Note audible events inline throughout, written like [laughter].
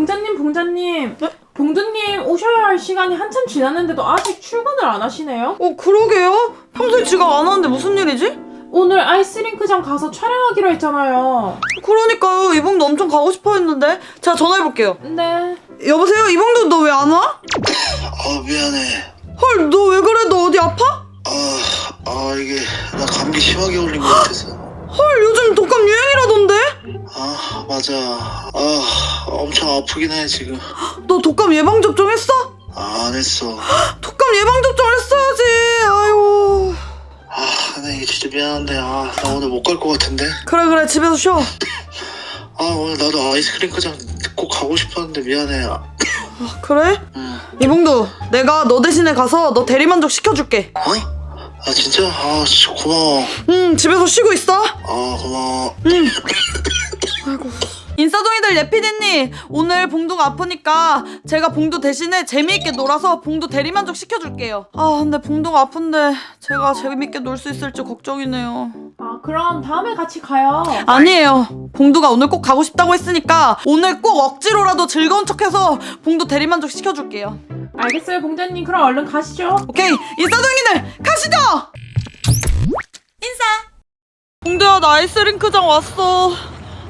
봉자님, 봉자님. 봉두님 오셔야 할 시간이 한참 지났는데도 아직 출근을 안 하시네요? 어 그러게요? 평소에 지각 안 하는데 무슨 일이지? 오늘 아이스링크장 가서 촬영하기로 했잖아요. 그러니까요 이봉도 엄청 가고 싶어 했는데 제가 전화해볼게요 네. 여보세요 이봉도 너 왜 안 와? 아 미안해. 헐 너 왜 그래 너 어디 아파? 아, 아 이게 나 감기 심하게 걸린 것 같아서. 헐 요즘 독감 유행이라던데? 아 맞아. 아 엄청 아프긴 해 지금. 너 독감 예방 접종 했어? 아, 안 했어. 독감 예방 접종 했어야지 아이고 아 근데 이게 진짜 미안한데 아 나 오늘 못 갈 것 같은데. 그래 그래 집에서 쉬어 아 오늘 나도 아이스크림크장 꼭 가고 싶었는데 미안해. 아, 그래? 음. 이봉도 내가 너 대신에 가서 너 대리만족 시켜줄게 어? 아 진짜? 아 진짜 고마워. 응 집에서 쉬고 있어 아 고마워. 응 아이고 인싸동이들 예피디님 오늘 봉두가 아프니까 제가 봉두 대신에 재미있게 놀아서 봉두 대리만족 시켜줄게요 아 근데 봉두가 아픈데 제가 재미있게 놀 수 있을지 걱정이네요 아, 그럼 다음에 같이 가요. 아니에요 봉두가 오늘 꼭 가고 싶다고 했으니까 오늘 꼭 억지로라도 즐거운 척해서 봉두 대리만족 시켜줄게요 알겠어요, 봉자님. 그럼 얼른 가시죠. 오케이 인싸동이들 가시죠 인싸 봉두야 나 아이스 링크장 왔어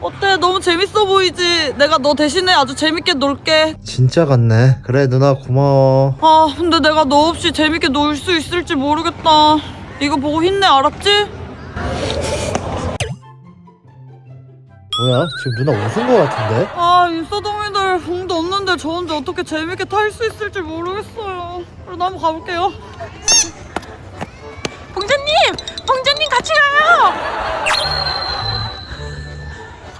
어때 너무 재밌어 보이지 내가 너 대신에 아주 재밌게 놀게 진짜 같네. 그래 누나 고마워. 아 근데 내가 너 없이 재밌게 놀 수 있을지 모르겠다 이거 보고 힘내 알았지? 뭐야? 지금 누나 웃은 거 같은데? 아 인싸동이들 봉도 없는데 저 혼자 어떻게 재밌게 탈 수 있을지 모르겠어요 그럼 나 한번 가볼게요 봉자님! 봉자님 같이 가요!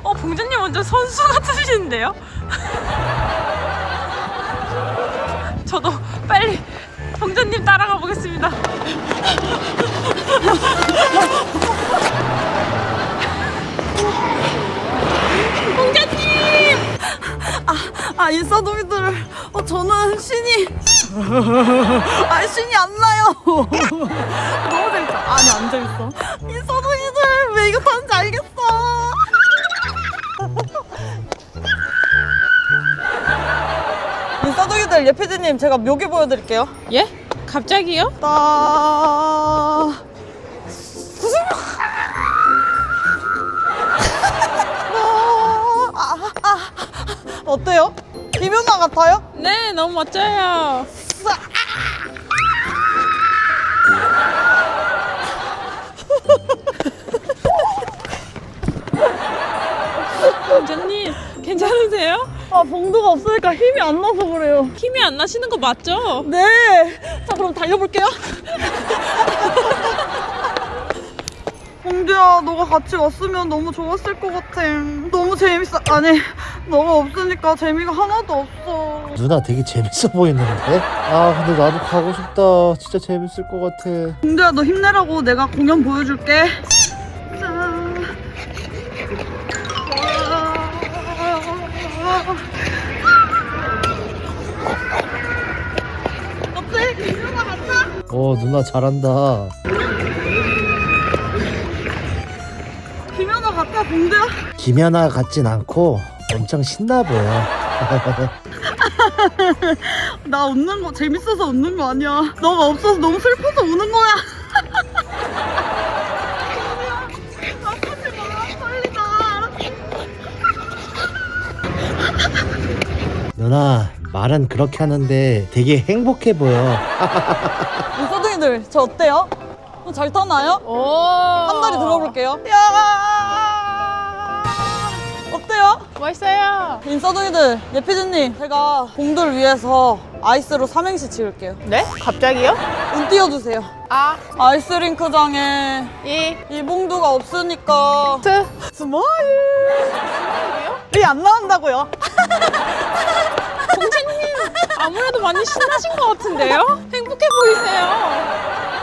어, 봉자님 완전 선수 같으시는데요? [laughs] 저도 빨리 봉자님 따라가 보겠습니다. [laughs] 봉자님! 아 인싸동이들. 어 저는 신이. 아 신이 안 나요. 너무 재밌어 아니 안 재밌어. 인싸동이들 왜 이거 타는지 알겠어. 인싸동이들 예피디님 제가 묘기 보여드릴게요. 예? 갑자기요? 따 어때요? 김연아 같아요? 네, 너무 멋져요. 봉자님, [laughs] 괜찮으세요? 아 봉도가 없으니까 힘이 안 나서 그래요. 힘이 안 나시는 거 맞죠? 네. 자 그럼 달려볼게요. [laughs] 봉두야 너가 같이 왔으면 너무 좋았을 것 같아. 너무 재밌어. 아니 너가 없으니까 재미가 하나도 없어. 누나 되게 재밌어 보이는데? 아 근데 나도 가고 싶다. 진짜 재밌을 것 같아. 봉두야 너 힘내라고 내가 공연 보여줄게. 어때? 같아? 어 누나 잘한다. 아 봉두야? 김연아 같진 않고 엄청 신나 보여. [laughs] 나 웃는 거 재밌어서 웃는 거 아니야. 너가 없어서 너무 슬퍼서 우는 거야. 아프지 마, 빨리 나. 누나 말은 그렇게 하는데 되게 행복해 보여. 인사둥이들 저 어때요? 어, 잘 타나요? 오! 한 다리 들어볼게요. 야! 어때요? 멋있어요. 인사둥이들 예피디님 제가 공들 위해서 아이스로 삼행시 지을게요. 네? 갑자기요? 운 띄워주세요. 아, 아이스링크장에 이, 이봉두가 없으니까 트. 스마일. 이 안 나온다고요? 봉자님, 아무래도 많이 신나신 것 같은데요? 행복해 보이세요.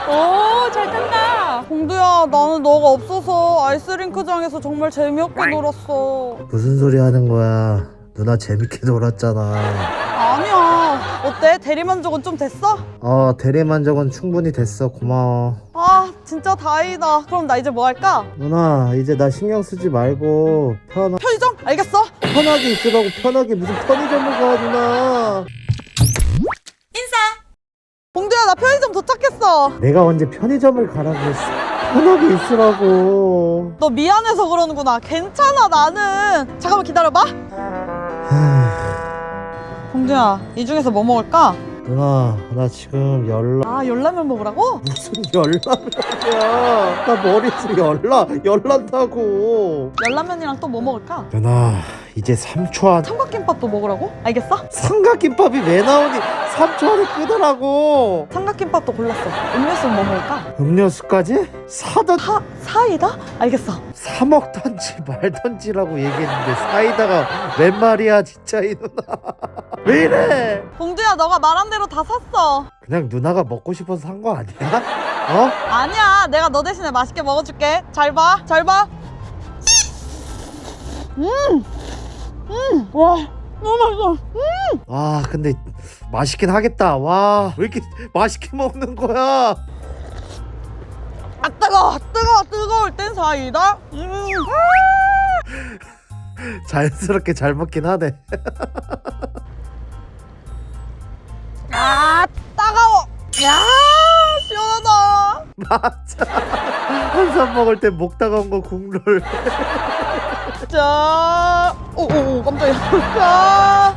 오, 잘 탄다. 공두야 나는 너가 없어서 아이스링크장에서 정말 재미없게 놀았어 무슨 소리 하는 거야? 누나 재밌게 놀았잖아. 아니야 어때 대리만족은 좀 됐어? 어 대리만족은 충분히 됐어. 고마워. 아 진짜 다행이다 그럼 나 이제 뭐 할까? 누나 이제 나 신경 쓰지 말고 편한 편의점? 알겠어 편하게 있으라고 편하게 무슨 편의점을 가 누나 봉두야 나 편의점 도착했어. 내가 언제 편의점을 가라고 했어? 편하게 있으라고. 너 미안해서 그러는구나. 괜찮아 나는. 잠깐만 기다려봐. 봉두야 이 중에서 뭐 먹을까? 누나 나 지금 열나. 아 열라면 먹으라고? 무슨 열나면이야? 나 머리에서 열나 열난다고. 열라면이랑 또 뭐 먹을까? 누나 이제 3초 안 삼각김밥도 먹으라고? 알겠어? 삼각김밥이 왜 나오니 3초 안에 끄더라고 삼각김밥도 골랐어 음료수는 뭐 먹을까? 음료수까지? 사다 사, 사이다? 알겠어 사 먹던지 말던지라고 얘기했는데 사이다가 웬 말이야 진짜 이 누나 [laughs] 왜 이래 봉두야 너가 말한 대로 다 샀어 그냥 누나가 먹고 싶어서 산 거 아니야? 어? 아니야 내가 너 대신에 맛있게 먹어줄게 잘 봐 잘 봐 음! 음! 와 너무 맛있어. 와 근데 맛있긴 하겠다. 와 왜 이렇게 [laughs] 맛있게 먹는 거야? 아 뜨거워 뜨거워 뜨거울 땐 사이다. 음. [laughs] 자연스럽게 잘 먹긴 하네. [laughs] 아 따가워. 야 시원하다. 맞아. 한산 먹을 때 목 따가운 거 국룰 자 오오오 깜짝이야. [laughs] 자.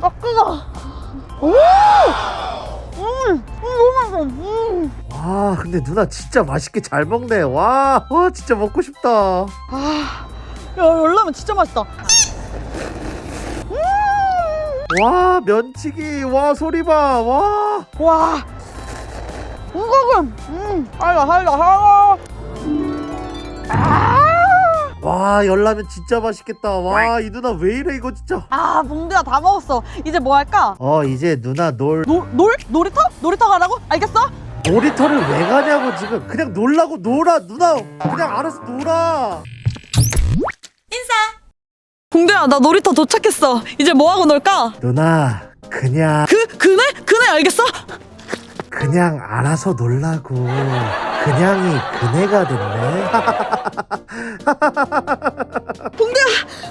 아, 뜨거워 오! 음, 음, 너무 맛있어. 음. 와 근데 누나 진짜 맛있게 잘 먹네. 와, 와 진짜 먹고 싶다. 아, 야, 열라면 진짜 맛있다. 와 면치기. 와 소리 봐와. 와, 이거는, 음, 살다, 살다, 살다. 와 열라면 진짜 맛있겠다 와 이 누나 왜 이래 이거 진짜 아, 봉두야 다 먹었어. 이제 뭐 할까? 어 이제 누나 놀 놀, 놀? 놀이터? 놀이터 가라고? 알겠어? 놀이터를 왜 가냐고 지금 그냥 놀라고 놀아 누나 그냥 알아서 놀아 봉두야, 나 놀이터 도착했어. 이제 뭐 하고 놀까? 누나 그냥 그, 그네? 그네 알겠어? 그냥 알아서 놀라고 그냥이 그네가 됐네 [laughs] 봉두야,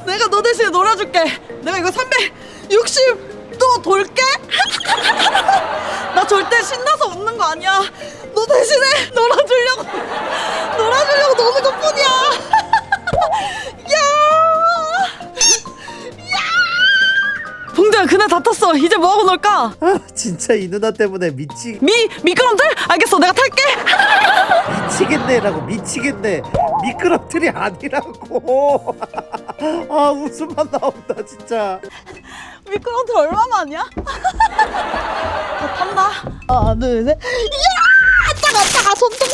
내가 너 대신에 놀아줄게. 내가 이거 360도 돌게? [laughs] 나 절대 신나서 웃는 거 아니야. 너 대신에 놀아 어. 이제 뭐 하고 놀까? 아, 진짜 이 누나 때문에 미치 미, 미끄럼틀? 알겠어. 내가 탈게. 미치겠네라고 미치겠네 미끄럼틀이 아니라고 [laughs] 아 웃음만 나온다 진짜 미끄럼틀 얼마만이야? 자, [laughs] 탄다. 하나, 둘, 셋. 야! 따가, 따가, 손좀.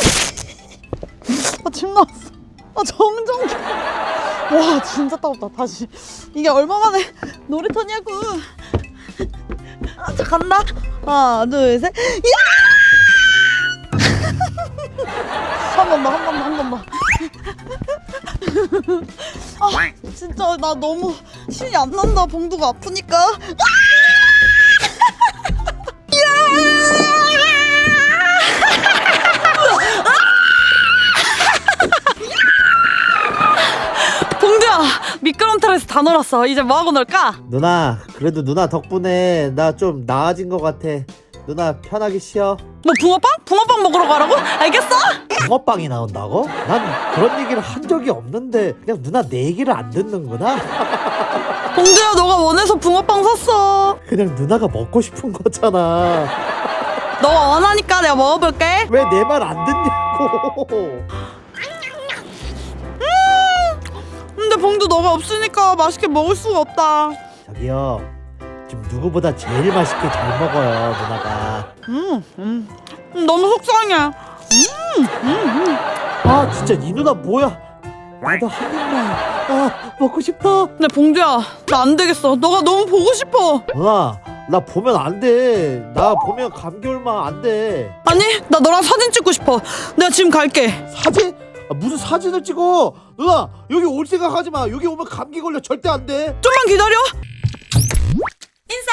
아, 침 나왔어. 아, 정정. 와, 진짜 따갑다. 다시. 이게 얼마 만에 놀이터냐고. 아, 자, 간다. 하나, 둘, 셋. 야! [laughs] 한 번 더, 한 번 더, 한 번 더. [laughs] 아, 진짜 나 너무 신이 안 난다. 봉두가 아프니까. 봉 미끄럼틀에서 다 놀았어. 이제 뭐 하고 놀까? 누나 그래도 누나 덕분에 나 좀 나아진 것 같아 누나 편하게 쉬어 너 붕어빵? 붕어빵 먹으러 가라고? 알겠어? 붕어빵이 나온다고? 난 그런 얘기를 한 적이 없는데 그냥 누나 내 얘기를 안 듣는구나 [laughs] 봉두야, 너가 원해서 붕어빵 샀어. 그냥 누나가 먹고 싶은 거잖아 너가 원하니까 내가 먹어볼게. 왜 내 말 안 듣냐고 봉두 너가 없으니까 맛있게 먹을 수가 없다. 저기요 지금 누구보다 제일 맛있게 잘 먹어요 누나가 음, 음, 음, 너무 속상해. 아 진짜 이 누나 뭐야 나도 한 입만 아 먹고 싶다 근데 봉두야, 나 안 되겠어. 너가 너무 보고 싶어. 누나 나 보면 안돼나 보면 감기 얼마 안돼 아니, 나 너랑 사진 찍고 싶어. 내가 지금 갈게. 사진? 아, 무슨 사진을 찍어 누나 여기 올 생각하지 마 여기 오면 감기 걸려 절대 안돼 좀만 기다려. 인사.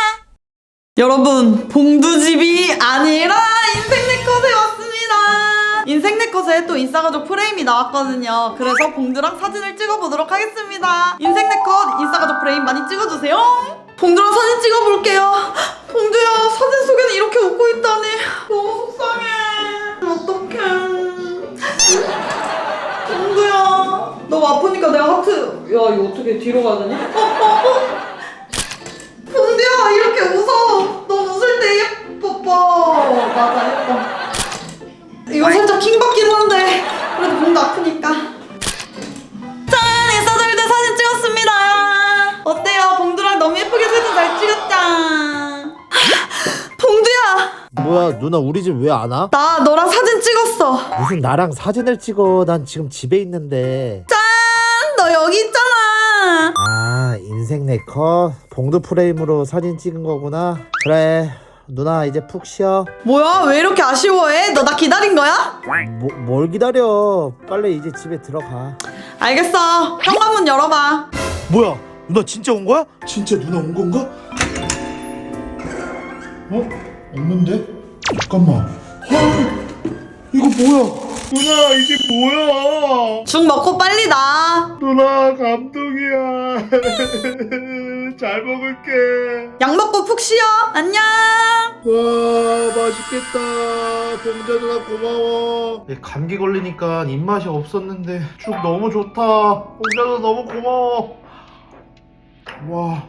여러분, 봉두집이 아니라 인생 네컷에 왔습니다. 인생 네컷에 또 인싸가족 프레임이 나왔거든요. 그래서 봉두랑 사진을 찍어보도록 하겠습니다. 인생 네컷 인싸가족 프레임 많이 찍어주세요. 봉두랑 사진 찍어볼게요. 봉두야 사진 속에는 이렇게 웃고 있다니 너무 속상해. 봉두야 너 아프니까 내가 하트. 야 이거 어떻게 뒤로 가야 되냐? 어, 어, 어. 봉두야 이렇게 웃어. 너 웃을 때 예뻐. 맞아 예뻐. 이거 살짝 킹받긴 한데 그래도 봉두 아프니까. 짠 인싸들들 사진 찍었습니다. 어때요? 봉두랑 너무 예쁘게 사진 잘 찍었다. 봉두야! 뭐야 누나 우리 집 왜 안 와? 나 너랑 사진 찍었어. 무슨 나랑 사진을 찍어. 난 지금 집에 있는데. 짠 아 인생 네컷 봉두 프레임으로 사진 찍은 거구나. 그래 누나 이제 푹 쉬어. 뭐야? 왜 이렇게 아쉬워해? 너 나 기다린 거야? 뭐, 뭘 기다려? 빨리 이제 집에 들어가. 알겠어. 현관문 열어봐. 뭐야? 누나 진짜 온 거야? 진짜 누나 온 건가? 어? 없는데? 잠깐만. 헐 이거 뭐야? 누나 이게 뭐야? 죽 먹고 빨리 나 누나 감동이야. [laughs] 잘 먹을게. 약 먹고 푹 쉬어. 안녕. 와 맛있겠다. 봉자 누나 고마워. 감기 걸리니까 입맛이 없었는데 죽 너무 좋다. 봉자 누나 너무 고마워. 와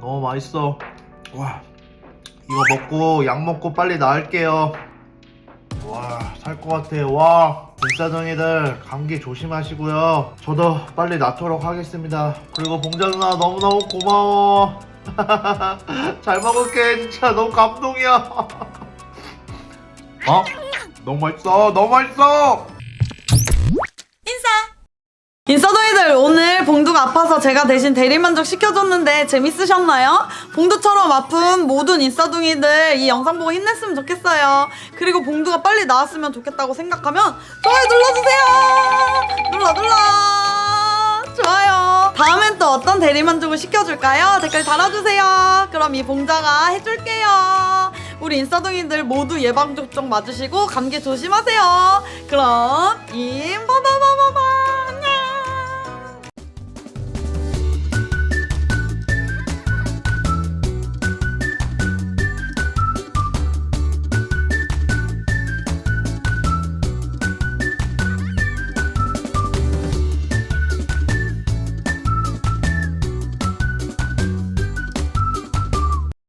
너무 맛있어. 와 이거 먹고 약 먹고 빨리 나을게요. 와 살 것 같아요 와 인싸정이들 감기 조심하시고요. 저도 빨리 낫도록 하겠습니다. 그리고 봉자 누나 너무너무 고마워. [laughs] 잘 먹을게. 진짜 너무 감동이야. [laughs] 어? 너무 맛있어. 너무 맛있어. 인싸동이들 오늘 봉두가 아파서 제가 대신 대리만족 시켜줬는데 재밌으셨나요? 봉두처럼 아픈 모든 인싸둥이들 이 영상 보고 힘냈으면 좋겠어요. 그리고 봉두가 빨리 나았으면 좋겠다고 생각하면 좋아요 눌러주세요. 눌러 눌러. 좋아요. 다음엔 또 어떤 대리만족을 시켜줄까요? 댓글 달아주세요. 그럼 이 봉자가 해줄게요. 우리 인싸둥이들 모두 예방접종 맞으시고 감기 조심하세요. 그럼